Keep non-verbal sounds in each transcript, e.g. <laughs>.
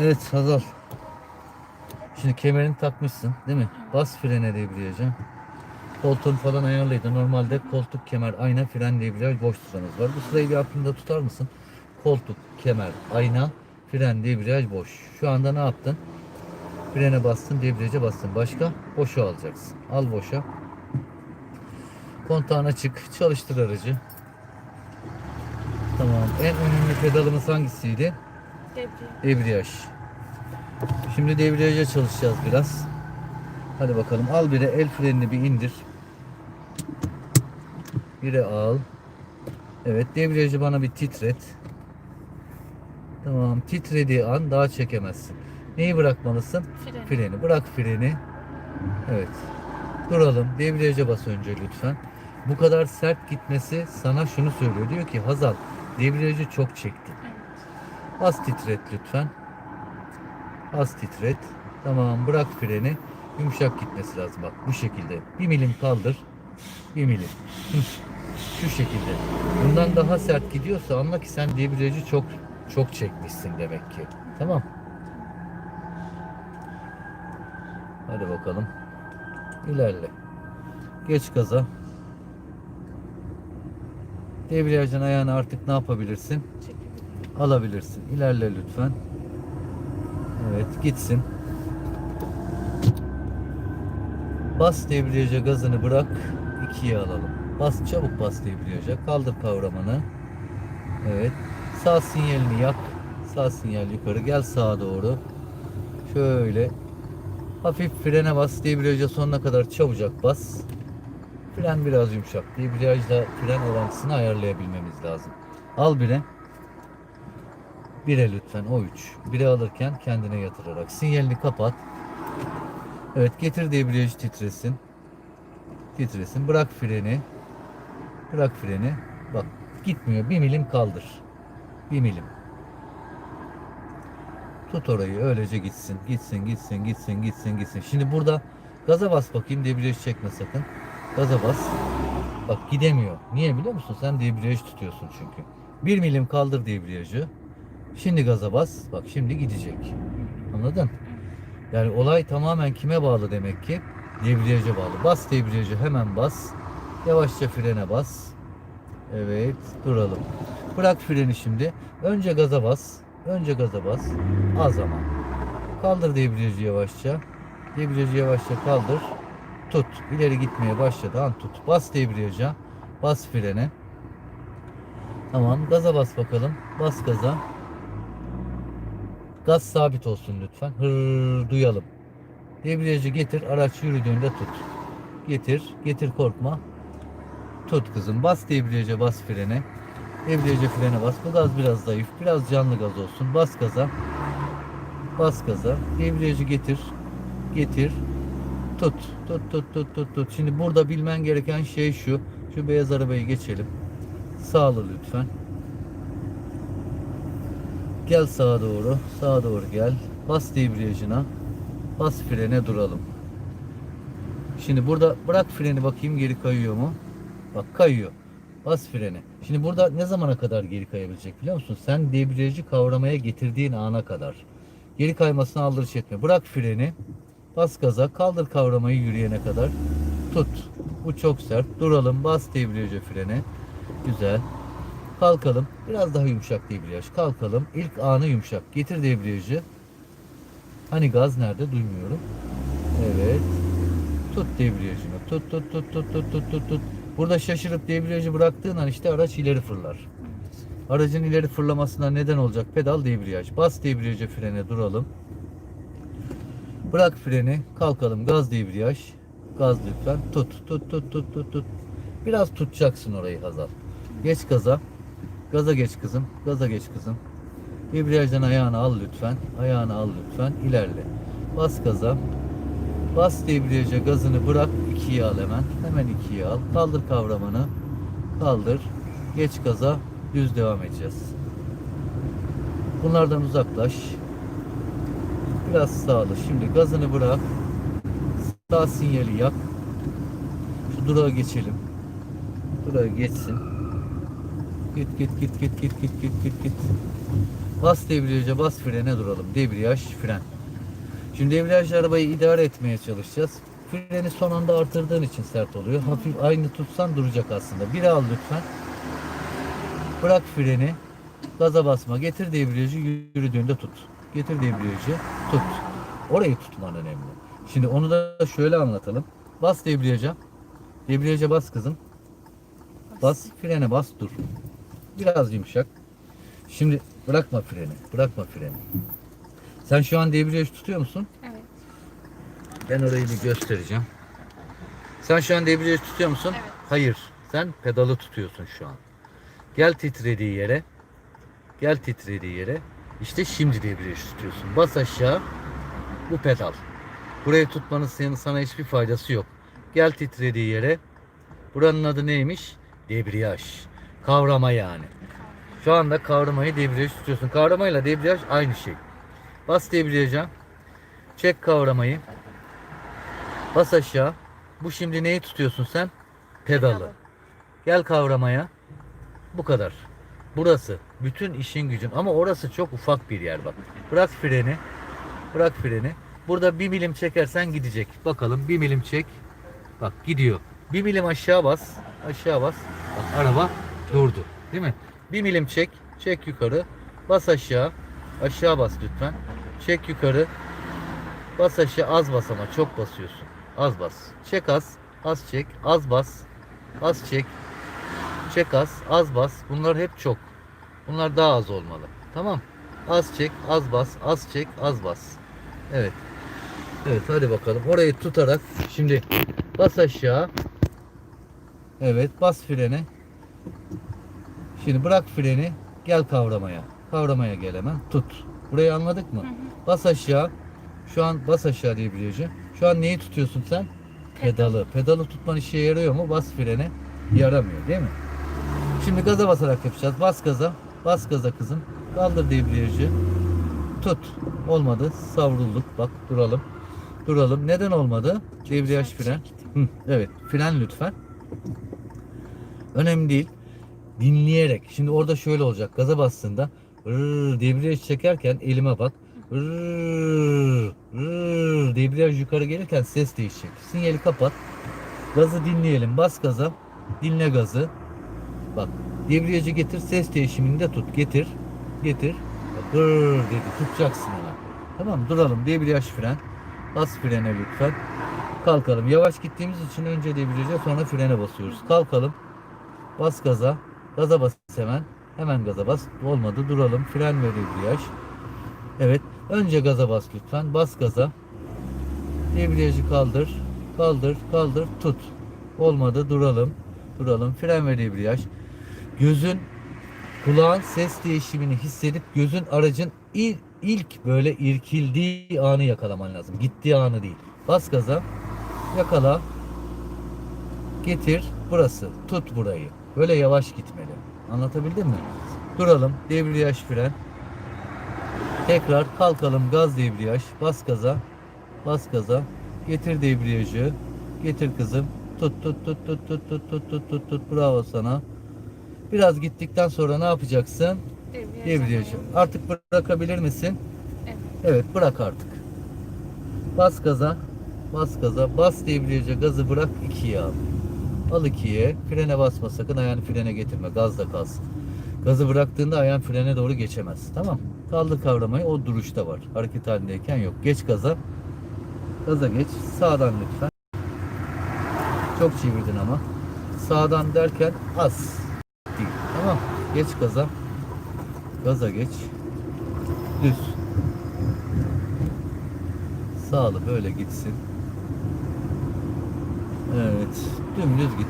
Evet Hazal. Şimdi kemerini takmışsın değil mi? Bas frene debriyajı. Koltuğun falan ayarlıydı. Normalde koltuk, kemer, ayna, fren debriyaj boş sıranız var. Bu sırayı bir aklında tutar mısın? Koltuk, kemer, ayna, fren, debriyaj boş. Şu anda ne yaptın? Frene bastın, debriyaja bastın. Başka? Boşa alacaksın. Al boşa. Kontağına çık. Çalıştır aracı. Tamam. En önemli pedalımız hangisiydi? Debriyaj. Şimdi debriyaja çalışacağız biraz. Hadi bakalım. Al bire el frenini bir indir. Bire al. Evet debriyajı bana bir titret. Tamam titrediği an daha çekemezsin. Neyi bırakmalısın? Fren. Freni. Bırak freni. Evet. Duralım. Debriyaja bas önce lütfen. Bu kadar sert gitmesi sana şunu söylüyor. Diyor ki Hazal debriyajı çok çektin. Evet. Az titret lütfen. Az titret. Tamam bırak freni. Yumuşak gitmesi lazım bak bu şekilde. Bir milim kaldır. Bir milim. Şu şekilde. Bundan daha sert gidiyorsa anla ki sen debriyajı çok çok çekmişsin demek ki. Tamam. Hadi bakalım. İlerle. Geç gaza. Debriyajın ayağını artık ne yapabilirsin? Çekebilirim. Alabilirsin. İlerle lütfen. Evet gitsin. Bas debriyaja gazını bırak. ikiye alalım. Bas çabuk bas debriyaja. Kaldır kavramanı. Evet. Sağ sinyalini yak. Sağ sinyal yukarı. Gel sağa doğru. Şöyle. Hafif frene bas. Debriyaja sonuna kadar çabucak bas. Fren biraz yumuşak. Debriyajla fren orantısını ayarlayabilmemiz lazım. Al bire. Bire lütfen o üç. Bire alırken kendine yatırarak. Sinyalini kapat. Evet getir debriyajı titresin. Titresin. Bırak freni. Bırak freni. Bak gitmiyor. Bir milim kaldır. Bir milim. Tut orayı öylece gitsin. Gitsin gitsin gitsin gitsin gitsin. Şimdi burada gaza bas bakayım. Debriyajı çekme sakın. Gaza bas. Bak gidemiyor. Niye biliyor musun? Sen debriyajı tutuyorsun çünkü. Bir milim kaldır debriyajı. Şimdi gaza bas. Bak şimdi gidecek. Anladın? Yani olay tamamen kime bağlı demek ki? Debriyaja bağlı. Bas debriyajı hemen bas. Yavaşça frene bas. Evet duralım. Bırak freni şimdi. Önce gaza bas. Önce gaza bas. Az ama. Kaldır debriyajı yavaşça. Debriyajı yavaşça kaldır. Tut. İleri gitmeye başladı an tut. Bas debriyaja. Bas frene. Tamam. Gaza bas bakalım. Bas gaza. Gaz sabit olsun lütfen. Hır duyalım. Debriyajı getir. Araç yürüdüğünde tut. Getir. Getir korkma. Tut kızım. Bas debriyaja bas frene. Debriyaja frene bas. Bu gaz biraz zayıf. Biraz canlı gaz olsun. Bas gaza. Bas gaza. Debriyajı getir. Getir. Tut. Tut tut tut tut tut. Şimdi burada bilmen gereken şey şu. Şu beyaz arabayı geçelim. Sağlı lütfen. Gel sağa doğru. Sağa doğru gel. Bas debriyajına. Bas frene duralım. Şimdi burada bırak freni bakayım geri kayıyor mu? Bak kayıyor. Bas freni. Şimdi burada ne zamana kadar geri kayabilecek biliyor musun? Sen debriyajı kavramaya getirdiğin ana kadar. Geri kaymasına aldırış etme. Bırak freni. Bas gaza. Kaldır kavramayı yürüyene kadar. Tut. Bu çok sert. Duralım. Bas debriyajı frene. Güzel. Kalkalım. Biraz daha yumuşak debriyaj. Kalkalım. İlk anı yumuşak. Getir debriyajı. Hani gaz nerede? Duymuyorum. Evet. Tut debriyajını. Tut tut tut tut tut tut tut tut. Burada şaşırıp debriyajı bıraktığın an işte araç ileri fırlar. Aracın ileri fırlamasına neden olacak pedal debriyaj. Bas debriyaja frene duralım. Bırak freni. Kalkalım. Gaz debriyaj. Gaz lütfen. Tut tut tut tut tut tut. Biraz tutacaksın orayı Hazal. Geç gaza. Gaza geç kızım. Gaza geç kızım. Debriyajdan ayağını al lütfen. Ayağını al lütfen. İlerle. Bas gaza. Bas debriyaja gazını bırak. ikiye al hemen. Hemen ikiye al. Kaldır kavramanı. Kaldır. Geç gaza. Düz devam edeceğiz. Bunlardan uzaklaş. Biraz sağlı. Şimdi gazını bırak. Sağ sinyali yak. Şu durağa geçelim. Durağa geçsin. Git git git git git git git git git. Bas debriyaja bas frene duralım. Debriyaj fren. Şimdi debriyaj arabayı idare etmeye çalışacağız. Freni son anda artırdığın için sert oluyor. Hafif aynı tutsan duracak aslında. Bir al lütfen. Bırak freni. Gaza basma. Getir debriyajı yürüdüğünde tut. Getir debriyajı tut. Orayı tutman önemli. Şimdi onu da şöyle anlatalım. Bas debriyaja. Debriyaja bas kızım. Bas frene bas dur. Biraz yumuşak. Şimdi bırakma freni. Bırakma freni. Sen şu an debriyaj tutuyor musun? Evet. Ben orayı bir göstereceğim. Sen şu an debriyaj tutuyor musun? Evet. Hayır. Sen pedalı tutuyorsun şu an. Gel titrediği yere. Gel titrediği yere. İşte şimdi debriyaj tutuyorsun. Bas aşağı. Bu pedal. Burayı tutmanın senin sana hiçbir faydası yok. Gel titrediği yere. Buranın adı neymiş? Debriyaj. Kavrama yani. Şu anda kavramayı debriyaj tutuyorsun. Kavramayla debriyaj aynı şey. Bas debriyaja. Çek kavramayı. Bas aşağı. Bu şimdi neyi tutuyorsun sen? Pedalı. Pedalı. Gel kavramaya. Bu kadar. Burası. Bütün işin gücün. Ama orası çok ufak bir yer bak. Bırak freni. Bırak freni. Burada bir milim çekersen gidecek. Bakalım bir milim çek. Bak gidiyor. Bir milim aşağı bas. Aşağı bas. Bak araba durdu. Değil mi? Bir milim çek. Çek yukarı. Bas aşağı. Aşağı bas lütfen. Çek yukarı. Bas aşağı az bas ama çok basıyorsun. Az bas. Çek az. Az çek. Az bas. Az çek. Çek az. Az bas. Bunlar hep çok. Bunlar daha az olmalı. Tamam. Az çek. Az bas. Az çek. Az bas. Evet. Evet hadi bakalım. Orayı tutarak şimdi bas aşağı. Evet bas frene. Şimdi bırak freni. Gel kavramaya. Kavramaya gel hemen. Tut. Burayı anladık mı? Bas aşağı. Şu an bas aşağı diye biliyorsun. Şu an neyi tutuyorsun sen? Pedalı. Pedalı tutman işe yarıyor mu? Bas frene. Yaramıyor değil mi? Şimdi gaza basarak yapacağız. Bas gaza. Bas gaza kızım. Kaldır debriyajı. Tut. Olmadı. Savrulduk. Bak duralım. Duralım. Neden olmadı? Debriyaj fren. Hı, evet. Fren lütfen. Önemli değil. Dinleyerek. Şimdi orada şöyle olacak. Gaza bastığında rrr, debriyaj çekerken elime bak. Rrr, yukarı gelirken ses değişecek. Sinyali kapat. Gazı dinleyelim. Bas gaza. Dinle gazı. Bak. Debriyajı getir. Ses değişimini de tut. Getir. Getir. Rrr dedi. Tutacaksın ona. Tamam Duralım. Debriyaj fren. Bas frene lütfen. Kalkalım. Yavaş gittiğimiz için önce debriyaja sonra frene basıyoruz. Kalkalım. Bas gaza. Gaza bas hemen. Hemen gaza bas. Olmadı. Duralım. Fren ve debriyaj. Evet. Önce gaza bas lütfen. Bas gaza. Debriyajı kaldır. Kaldır. Kaldır. Tut. Olmadı. Duralım. Duralım. Fren ve debriyaj. Gözün kulağın ses değişimini hissedip gözün aracın ilk, ilk böyle irkildiği anı yakalaman lazım. Gittiği anı değil. Bas gaza. Yakala. Getir. Burası. Tut burayı. Böyle yavaş gitmeli. Anlatabildim mi? Duralım. Debriyaj fren. Tekrar kalkalım. Gaz debriyaj. Bas gaza. Bas gaza. Getir debriyajı. Getir kızım. Tut tut tut tut tut tut tut tut tut tut. Bravo sana. Biraz gittikten sonra ne yapacaksın? Debriyaj Debriyajı. Artık bırakabilir misin? Evet. Evet bırak artık. Bas gaza. Bas gaza. Bas debriyaja gazı bırak ikiye al. Al ikiye. Frene basma sakın ayağını frene getirme. Gazda kalsın. Gazı bıraktığında ayağın frene doğru geçemez. Tamam. Kaldı kavramayı o duruşta var. Hareket halindeyken yok. Geç gaza. Gaza geç. Sağdan lütfen. Çok çevirdin ama. Sağdan derken az. Değil. Tamam. Geç gaza. Gaza geç. Düz. Sağlı böyle gitsin. Evet. Dümdüz git.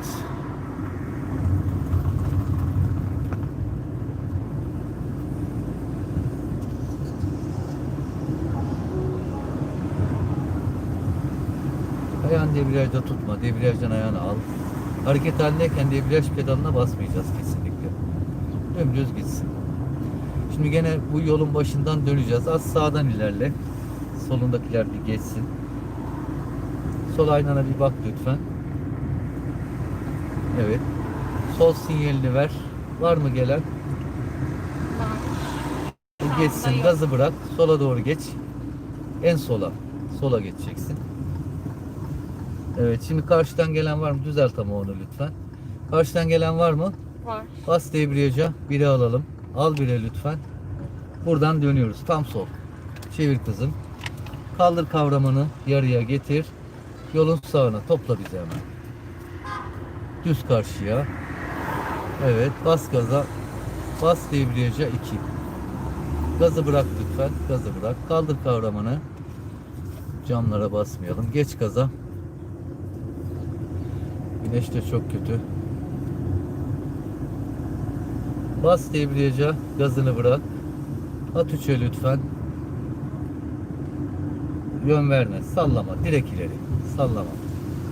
Ayağını debriyajda tutma. Debriyajdan ayağını al. Hareket halindeyken debriyaj pedalına basmayacağız kesinlikle. Dümdüz gitsin. Şimdi gene bu yolun başından döneceğiz. Az sağdan ilerle. Solundakiler bir geçsin. Sol aynana bir bak lütfen. Evet. Sol sinyalini ver. Var mı gelen? Bir geçsin. Gazı bırak. Sola doğru geç. En sola. Sola geçeceksin. Evet şimdi karşıdan gelen var mı? Düzelt ama onu lütfen. Karşıdan gelen var mı? Var. Bas debriyaja. Biri alalım. Al bire lütfen. Buradan dönüyoruz. Tam sol. Çevir kızım. Kaldır kavramını yarıya getir. Yolun sağına topla bizi hemen. Düz karşıya. Evet bas gaza. Bas debriyaja 2. Gazı bırak lütfen. Gazı bırak. Kaldır kavramını. Camlara basmayalım. Geç gaza. Güneş de çok kötü. Bas debriyaja. Gazını bırak. At üçe lütfen. Yön verme. Sallama. Direkt ileri. Sallama.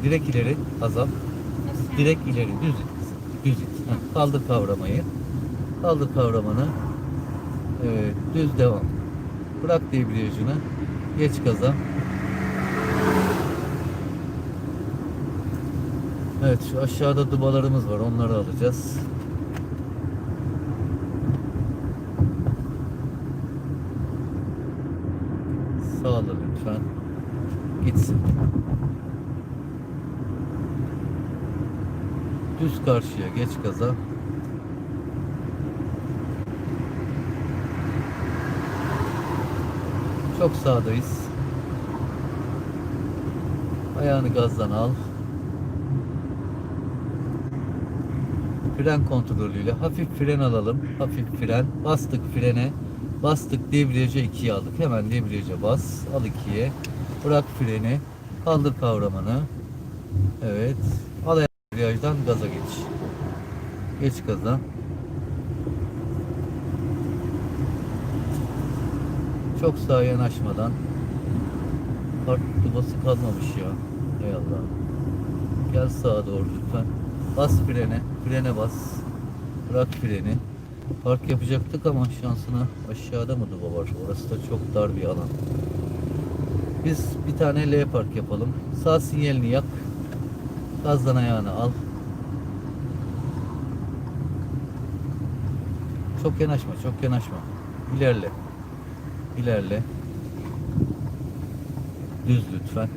Direkt ileri. Azalt. Direkt ileri. Düz it. Düz it. Heh, Kaldır kavramayı. Kaldır kavramanı. Evet. Düz devam. Bırak debriyajını. Geç gaza. Evet şu aşağıda dubalarımız var. Onları alacağız. Sağla lütfen. Gitsin. Düz karşıya geç gaza. Çok sağdayız. Ayağını gazdan al. Fren kontrolüyle hafif fren alalım. Hafif fren. Bastık frene. Bastık debriyaja 2'ye aldık. Hemen debriyaja bas. Al 2'ye. Bırak freni. Kaldır kavramanı. Evet. Debriyajdan gaza geç. Geç gaza. Çok sağa yanaşmadan. Kart dubası kalmamış ya. Ey Allah. Gel sağa doğru lütfen. Bas frene. Frene bas. Bırak freni. Park yapacaktık ama şansına aşağıda mı duba var? Orası da çok dar bir alan. Biz bir tane L park yapalım. Sağ sinyalini yak. Gazdan ayağını al. Çok yanaşma, çok yanaşma. İlerle. İlerle. Düz lütfen.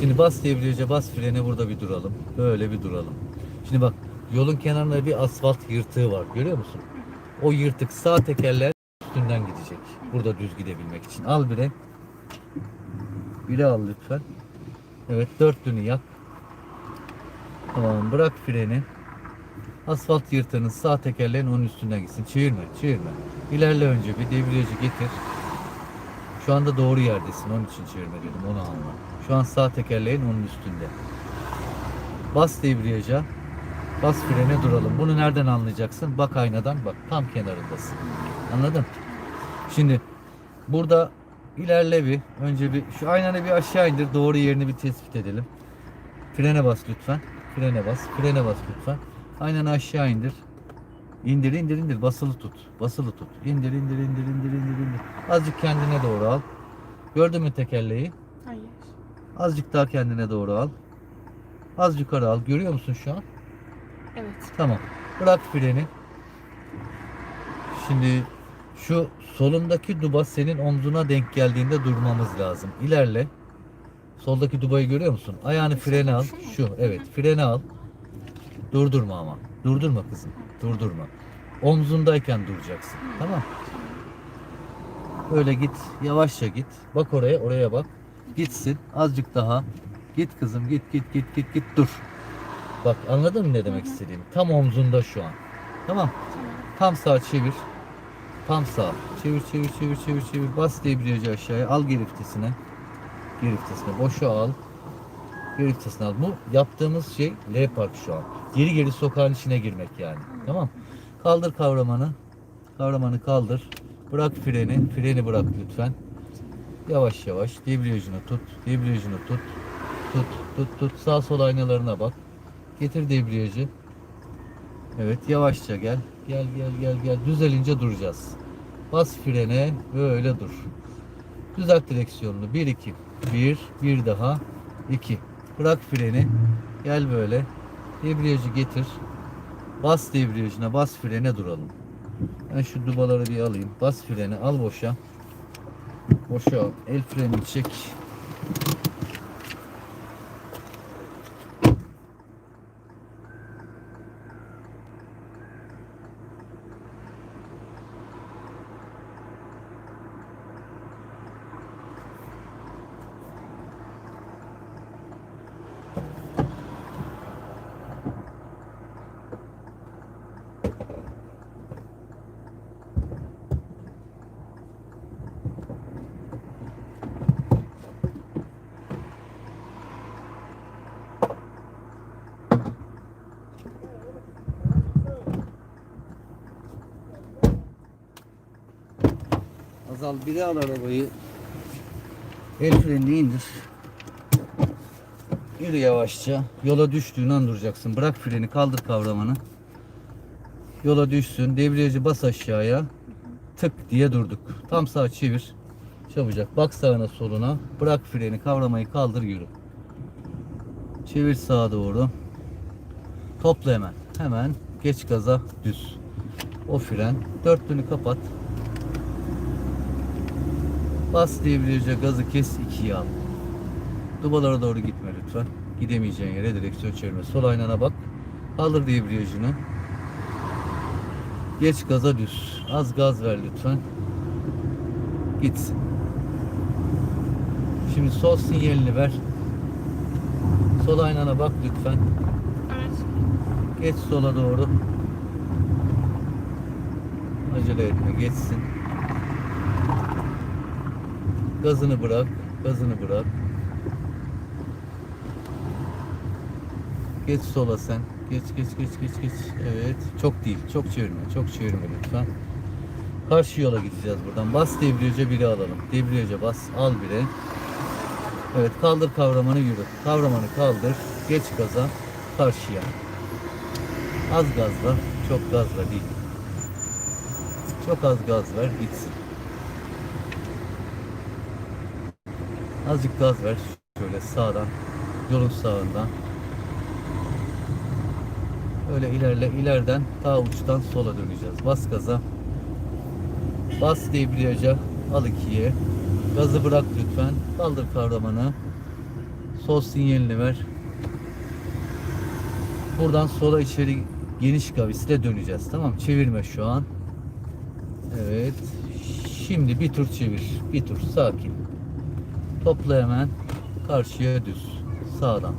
Şimdi bas debriyaja bas frene burada bir duralım. Böyle bir duralım. Şimdi bak yolun kenarında bir asfalt yırtığı var. Görüyor musun? O yırtık sağ tekerler üstünden gidecek. Burada düz gidebilmek için. Al bire. Bire al lütfen. Evet dörtlünü yak. Tamam bırak freni. Asfalt yırtığının sağ tekerleğin onun üstünden gitsin. Çevirme, çevirme. İlerle önce bir debriyajı getir. Şu anda doğru yerdesin. Onun için çevirme dedim. Onu anla. Şu an sağ tekerleğin onun üstünde. Bas debriyaja. Bas frene duralım. Bunu nereden anlayacaksın? Bak aynadan bak. Tam kenarındasın. Anladın? Şimdi burada ilerle bir. Önce bir şu aynanı bir aşağı indir. Doğru yerini bir tespit edelim. Frene bas lütfen. Frene bas. Frene bas lütfen. Aynanı aşağı indir. İndir indir indir. Basılı tut. Basılı tut. İndir indir indir indir indir indir. Azıcık kendine doğru al. Gördün mü tekerleği? Hayır. Azıcık daha kendine doğru al. Az yukarı al. Görüyor musun şu an? Evet. Tamam. Bırak freni. Şimdi şu solundaki duba senin omzuna denk geldiğinde durmamız lazım. İlerle. Soldaki dubayı görüyor musun? Ayağını frene al. Şu evet frene al. Durdurma ama. Durdurma kızım. Durdurma. Omzundayken duracaksın. Tamam. Öyle git. Yavaşça git. Bak oraya. Oraya bak. Gitsin. Azıcık daha. Git kızım. Git git git git git. Dur. Bak anladın mı ne demek istediğimi? Tam omzunda şu an. Tamam. Tam sağ çevir. Tam sağ. Çevir çevir çevir çevir çevir. Bas debriyajı aşağıya. Al geri vitesine. Geri vitesine. Boşa al. Geri al. Bu yaptığımız şey L park şu an. Geri geri sokağın içine girmek yani. Tamam. Kaldır kavramanı. Kavramanı kaldır. Bırak freni. Freni bırak lütfen. Yavaş yavaş. Debriyajını tut. Debriyajını tut. Tut tut tut. Sağ sol aynalarına bak. Getir debriyajı. Evet yavaşça gel. Gel gel gel gel. Düzelince duracağız. Bas frene böyle dur. Düzelt direksiyonunu. 1 2. 1 bir daha 2. Bırak freni. Gel böyle. Debriyajı getir. Bas debriyajına bas frene duralım. Ben şu dubaları bir alayım. Bas freni al boşa. Boşa al. El frenini çek. Azal biri al arabayı. El frenini indir. Yürü yavaşça. Yola düştüğün an duracaksın. Bırak freni kaldır kavramanı. Yola düşsün. Debriyajı bas aşağıya. Tık diye durduk. Tam sağ çevir. Çabucak. Bak sağına soluna. Bırak freni kavramayı kaldır yürü. Çevir sağa doğru. Topla hemen. Hemen geç gaza düz. O fren. Dörtlünü kapat. Bas debriyaja gazı kes ikiye al. Dubalara doğru gitme lütfen. Gidemeyeceğin yere direksiyon çevirme. Sol aynana bak. Kaldır debriyajını. Geç gaza düz. Az gaz ver lütfen. Gitsin. Şimdi sol sinyalini ver. Sol aynana bak lütfen. Geç sola doğru. Acele etme, geçsin. Gazını bırak, gazını bırak. Geç sola sen. Geç, geç, geç, geç, geç. Evet, çok değil, çok çevirme, çok çevirme lütfen. Karşı yola gideceğiz buradan. Bas debriyaja biri alalım. Debriyaja bas, al biri. Evet, kaldır kavramanı yürü. Kavramanı kaldır, geç gaza, karşıya. Az gazla, çok gazla değil. Çok az gaz ver, gitsin. Azıcık gaz ver, şöyle sağdan, yolun sağından. Öyle ilerle, ileriden ta uçtan sola döneceğiz. Bas gaza. Bas debriyaja, al ikiye. Gazı bırak lütfen. Kaldır kavramanı. Sol sinyalini ver. Buradan sola içeri geniş kavisle döneceğiz. Tamam Çevirme şu an. Evet. Şimdi bir tur çevir. Bir tur sakin. Topla hemen. Karşıya düz. Sağdan.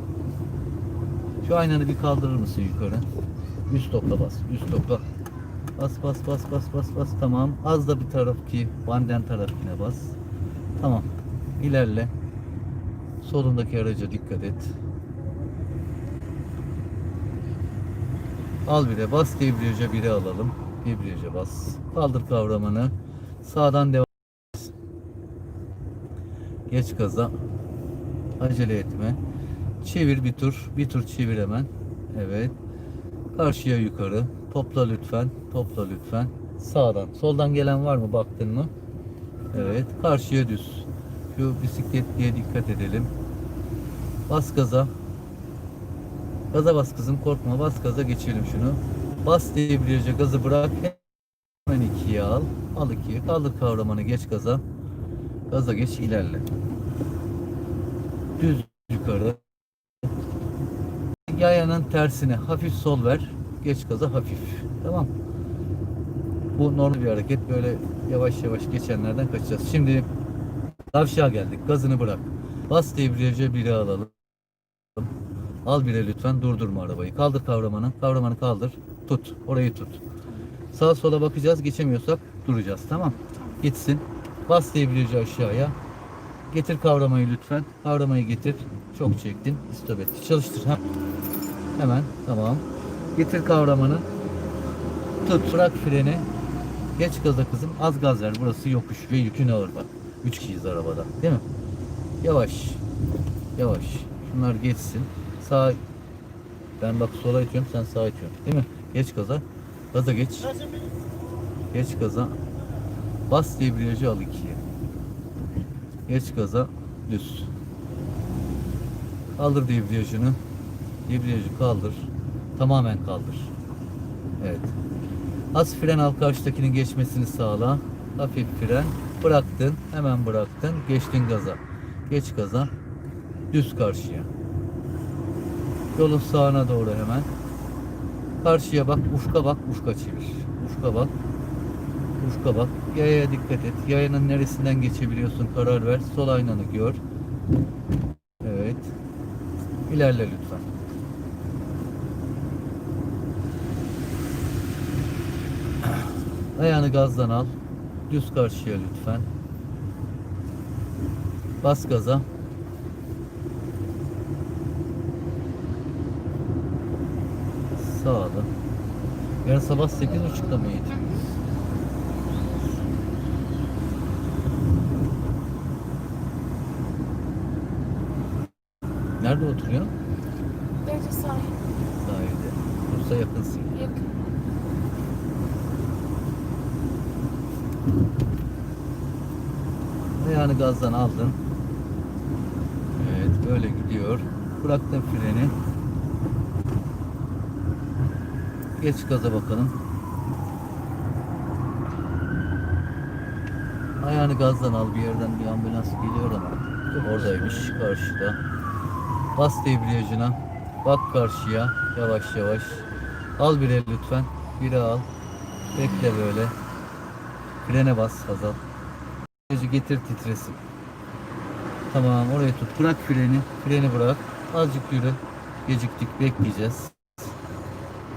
Şu aynanı bir kaldırır mısın yukarı? Üst topla bas. Üst topla. Bas bas bas bas bas bas. Tamam. Az da bir taraf ki. Banden tarafına bas. Tamam. İlerle. Solundaki araca dikkat et. Al bire bas debriyaja biri alalım. Debriyaja bas. Kaldır kavramanı. Sağdan devam. Geç gaza. Acele etme. Çevir bir tur. Bir tur çevir hemen. Evet. Karşıya yukarı. Topla lütfen. Topla lütfen. Sağdan. Soldan gelen var mı baktın mı? Evet. Karşıya düz. Şu bisikletliye dikkat edelim. Bas gaza. Gaza bas kızım korkma bas gaza geçelim şunu. Bas debriyaja gazı bırak. Hemen ikiye al. Al ikiye. Kaldır kavramanı geç gaza. Gaza geç ilerle. Düz yukarı. Yayanın tersine hafif sol ver. Geç gaza hafif. Tamam. Bu normal bir hareket. Böyle yavaş yavaş geçenlerden kaçacağız. Şimdi Kavşağa geldik. Gazını bırak. Bas debriyaja biri alalım. Al bire lütfen. Durdurma arabayı. Kaldır kavramanı. Kavramanı kaldır. Tut. Orayı tut. Sağa sola bakacağız. Geçemiyorsak duracağız. Tamam. Gitsin. Bas debriyajı aşağıya. Getir kavramayı lütfen. Kavramayı getir. Çok çektin. Stop et. Çalıştır. Ha. Hemen. Tamam. Getir kavramanı. Tut. Bırak freni. Geç gaza kızım. Az gaz ver. Burası yokuş ve yükün ağır bak. Üç kişiyiz arabada. Değil mi? Yavaş. Yavaş. Şunlar geçsin. Sağ ben bak sola itiyorum sen sağa itiyorsun. Değil mi? Geç gaza. Gaza geç. Geç gaza. Bas debriyajı al ikiye. Geç gaza. Düz. Kaldır debriyajını. Debriyajı kaldır. Tamamen kaldır. Evet. Az fren al karşıdakinin geçmesini sağla. Hafif fren. Bıraktın. Hemen bıraktın. Geçtin gaza. Geç gaza. Düz karşıya. Yolun sağına doğru hemen. Karşıya bak. Ufka bak. Ufka çevir. Ufka bak. Ufka bak. Yayaya dikkat et. Yayanın neresinden geçebiliyorsun karar ver. Sol aynanı gör. Evet. İlerle lütfen. Ayağını gazdan al. Düz karşıya lütfen. Bas gaza. Sağda. Yarın sabah 8.30'da mı eğitim? Nerede oturuyorsun? Derece sahip. Sahilde. Bursa yakınsın. Yakın. Ayağını gazdan aldın. Evet böyle gidiyor. Bıraktın freni. Geç gaza bakalım. Ayağını gazdan al bir yerden bir ambulans geliyor ama oradaymış karşıda. Bas debriyajına. Bak karşıya yavaş yavaş. Al bire lütfen. Biri al. Bekle böyle. Frene bas Hazal. Debriyajı getir titresin. Tamam oraya tut. Bırak freni. Freni bırak. Azıcık yürü. Geciktik bekleyeceğiz.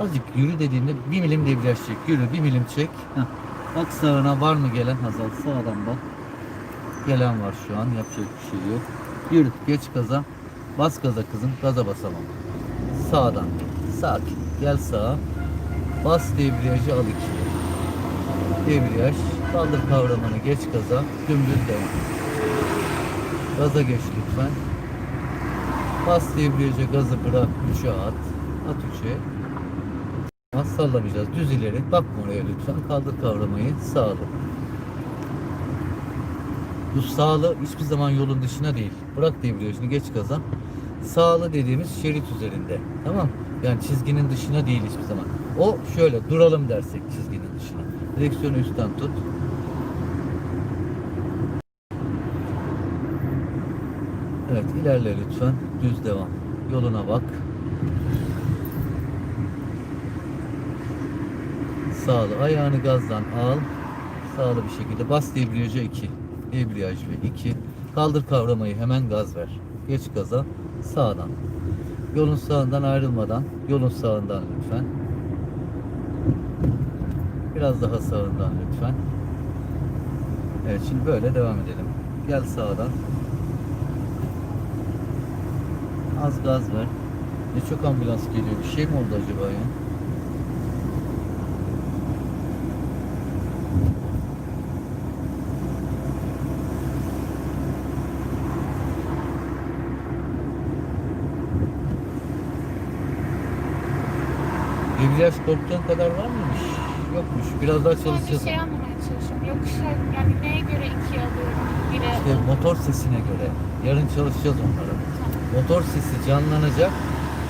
Azıck yürü dediğinde bir milim debriyaj çek. Yürü bir milim çek. Heh. Bak sağına var mı gelen Hazal? Sağdan bak. Gelen var şu an. Yapacak bir şey yok. Yürü geç gaza. Bas gaza kızım. Gaza basamam. Sağdan. Sakin. Gel sağa. Bas debriyajı al ikiye. Debriyaj. Kaldır kavramını geç gaza. Dümdüz devam. Gaza geç lütfen. Bas debriyaja gazı bırak. 3'e at. At 3'e. Az sallamayacağız. Düz ileri. Bakma oraya lütfen. Kaldır kavramayı. Sağlı. Bu sağlı hiçbir zaman yolun dışına değil. Bırak debriyajını geç gaza. Sağlı dediğimiz şerit üzerinde. Tamam. Yani çizginin dışına değil hiçbir zaman. O şöyle duralım dersek çizginin dışına. Direksiyonu üstten tut. Evet ilerle lütfen. Düz devam. Yoluna bak. Sağlı. Ayağını gazdan al. Sağlı bir şekilde. Bas debriyaja 2. Debriyaj ve 2. Kaldır kavramayı hemen gaz ver. Geç gaza. Sağdan. Yolun sağından ayrılmadan. Yolun sağından lütfen. Biraz daha sağından lütfen. Evet şimdi böyle devam edelim. Gel sağdan. Az gaz ver. Ne çok ambulans geliyor. Bir şey mi oldu acaba ya? Debriyaj korktuğun kadar var mıymış? Yokmuş. Biraz daha Sadece çalışacağız. şey anlamaya çalışıyorum. Yokuşlar yani neye göre ikiye alıyorum? Bire İşte motor sesine göre. Yarın çalışacağız onları. Motor sesi canlanacak.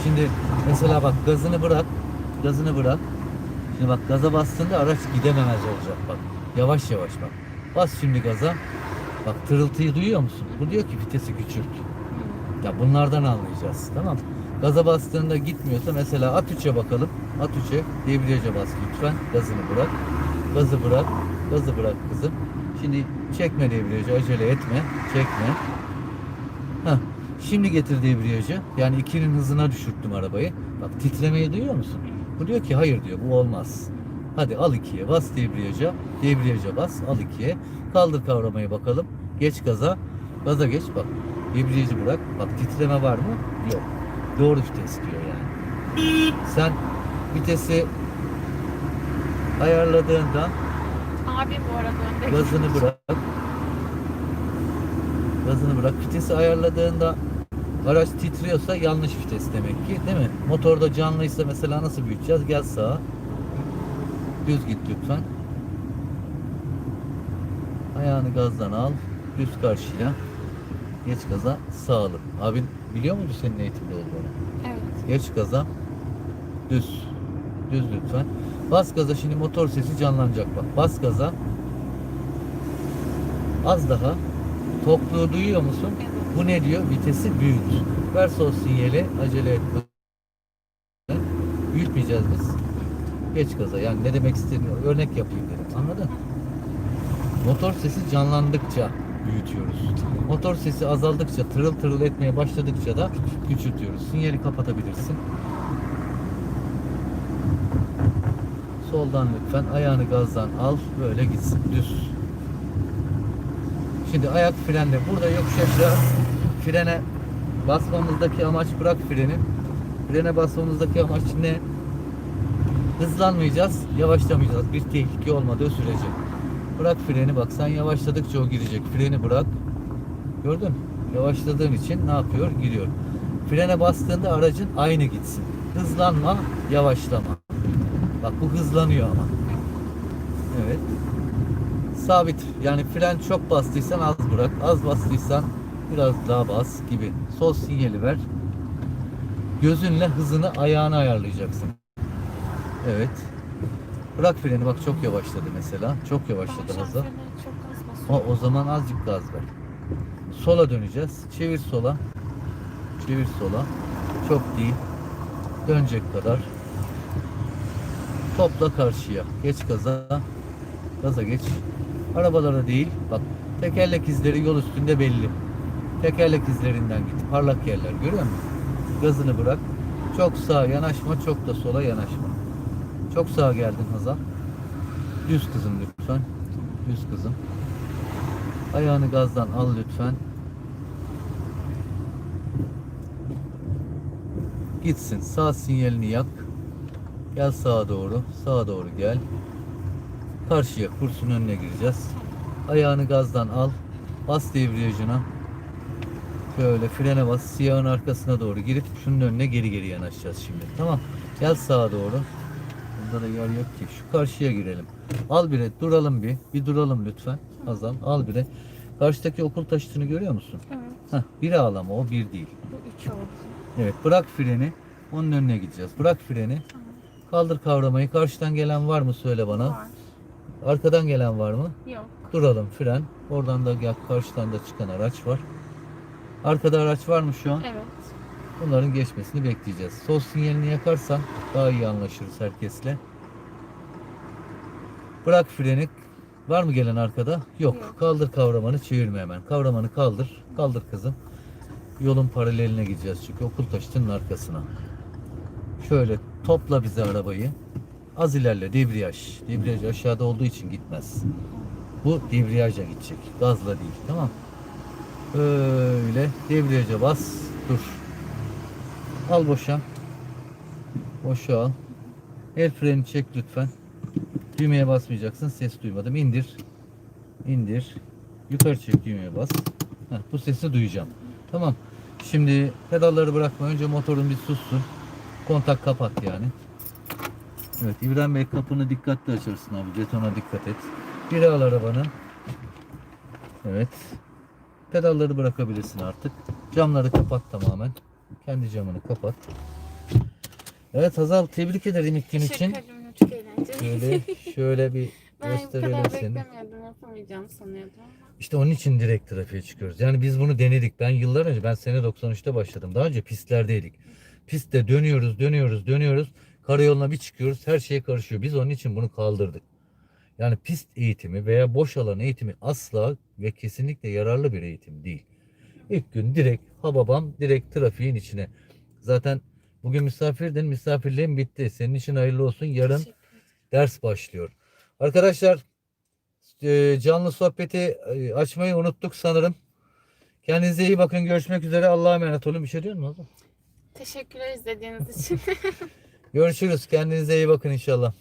Şimdi mesela bak gazını bırak. Gazını bırak. Şimdi bak gaza bastığında araç gidememez olacak bak. Yavaş yavaş bak. Bas şimdi gaza. Bak tırıltıyı duyuyor musun? Bu diyor ki vitesi küçült. Ya bunlardan anlayacağız. Tamam. Gaza bastığında gitmiyorsa mesela at 3'e bakalım. At 3'e debriyaja bas lütfen. Gazını bırak. Gazı bırak. Gazı bırak kızım. Şimdi çekme debriyajı. Acele etme. Çekme. Heh. Şimdi getir debriyajı. Yani 2'nin hızına düşürttüm arabayı. Bak titremeyi duyuyor musun? Bu diyor ki hayır diyor bu olmaz. Hadi al 2'ye bas debriyaja. Debriyaja bas al 2'ye. Kaldır kavramayı bakalım. Geç gaza. Gaza geç bak. Debriyajı bırak. Bak titreme var mı? Yok. Doğru vites diyor yani. Sen vitesi ayarladığında Abi bu arada önde. gazını bırak. Gazını bırak. Vitesi ayarladığında araç titriyorsa yanlış vites demek ki değil mi? Motorda canlıysa mesela nasıl büyüteceğiz? Gel sağa. Düz git lütfen. Ayağını gazdan al. Düz karşıya. Geç gaza. Sağlı. Abin biliyor muydu senin eğitimde olduğunu? Evet. Geç gaza. Düz. Düz lütfen. Bas gaza şimdi motor sesi canlanacak bak. Bas gaza. Az daha. Tokluğu duyuyor musun? Bu ne diyor? Vitesi büyüt. Ver sol sinyali. Acele etme. Büyütmeyeceğiz biz. Geç gaza. Yani ne demek istediğini örnek yapayım dedim. Anladın? Motor sesi canlandıkça büyütüyoruz. Motor sesi azaldıkça, tırıl tırıl etmeye başladıkça da küçültüyoruz. Sinyali kapatabilirsin. Soldan lütfen ayağını gazdan al. Böyle gitsin. Düz. Şimdi ayak frenle. Burada yokuş aşağı frene basmamızdaki amaç bırak freni. Frene basmamızdaki amaç ne? Hızlanmayacağız, yavaşlamayacağız. Bir tehlike olmadığı sürece. Bırak freni bak sen yavaşladıkça o girecek. Freni bırak. Gördün? Yavaşladığın için ne yapıyor? Giriyor. Frene bastığında aracın aynı gitsin. Hızlanma, yavaşlama. Bak bu hızlanıyor ama. Evet. Sabit. Yani fren çok bastıysan az bırak. Az bastıysan biraz daha bas gibi. Sol sinyali ver. Gözünle hızını ayağına ayarlayacaksın. Evet. Bırak freni bak çok yavaşladı mesela. Çok yavaşladı hızla. O, o zaman azıcık gaz ver. Sola döneceğiz. Çevir sola. Çevir sola. Çok değil. Dönecek kadar. Topla karşıya. Geç gaza. Gaza geç. Arabalara değil. Bak tekerlek izleri yol üstünde belli. Tekerlek izlerinden git. Parlak yerler görüyor musun? Gazını bırak. Çok sağa yanaşma, çok da sola yanaşma. Çok sağa geldin Hazal. Düz kızım lütfen. Düz kızım. Ayağını gazdan al lütfen. Gitsin. Sağ sinyalini yak. Gel sağa doğru. Sağa doğru gel. Karşıya kursun önüne gireceğiz. Ayağını gazdan al. Bas debriyajına. Şöyle frene bas. Siyahın arkasına doğru girip şunun önüne geri geri yanaşacağız şimdi. Tamam. Gel sağa doğru. Bunda da yer yok ki. Şu karşıya girelim. Al bire duralım bir. Bir duralım lütfen. Azal. Al bire. Karşıdaki okul taşıtını görüyor musun? Evet. Heh, biri al ama o bir değil. Bu iki oldu. Evet bırak freni. Onun önüne gideceğiz. Bırak freni. Kaldır kavramayı. Karşıdan gelen var mı söyle bana. Var. Arkadan gelen var mı? Yok. Duralım fren. Oradan da gel karşıdan da çıkan araç var. Arkada araç var mı şu an? Evet. Bunların geçmesini bekleyeceğiz. Sol sinyalini yakarsan daha iyi anlaşırız herkesle. Bırak freni. Var mı gelen arkada? Yok. Yok. Kaldır kavramanı çevirme hemen. Kavramanı kaldır. Kaldır kızım. Yolun paraleline gideceğiz çünkü okul taşıtının arkasına. Şöyle topla bize arabayı. Az ilerle debriyaj. Debriyaj aşağıda olduğu için gitmez. Bu debriyaja gidecek. Gazla değil. Tamam. Böyle debriyaja bas. Dur. Al boşa. Boşa al. El freni çek lütfen. Düğmeye basmayacaksın. Ses duymadım. İndir. İndir. Yukarı çek düğmeye bas. Heh, bu sesi duyacağım. Tamam. Şimdi pedalları bırakma. Önce motorun bir sussun. Kontak kapat yani. Evet İbrahim Bey kapını dikkatli açarsın abi. Betona dikkat et. Geri al arabanı. Evet. Pedalları bırakabilirsin artık. Camları kapat tamamen. Kendi camını kapat. Evet Hazal tebrik ederim gün için. Teşekkür ederim. Çok eğlenceli. Şöyle şöyle bir <laughs> ben bu gösterelim kadar seni. beklemiyordum. Yapamayacağım sanıyordum. İşte onun için direkt trafiğe çıkıyoruz. Yani biz bunu denedik. Ben yıllar önce ben sene 93'te başladım. Daha önce pistlerdeydik. Pistte dönüyoruz, dönüyoruz, dönüyoruz. Karayoluna bir çıkıyoruz. Her şey karışıyor. Biz onun için bunu kaldırdık. Yani pist eğitimi veya boş alan eğitimi asla ve kesinlikle yararlı bir eğitim değil. İlk gün direkt hababam direkt trafiğin içine. Zaten bugün misafirdin. Misafirliğin bitti. Senin için hayırlı olsun. Yarın ders başlıyor. Arkadaşlar e, canlı sohbeti e, açmayı unuttuk sanırım. Kendinize iyi bakın. Görüşmek üzere. Allah'a emanet olun. Bir şey diyor musun? Teşekkürler izlediğiniz için. <laughs> <laughs> Görüşürüz. Kendinize iyi bakın inşallah.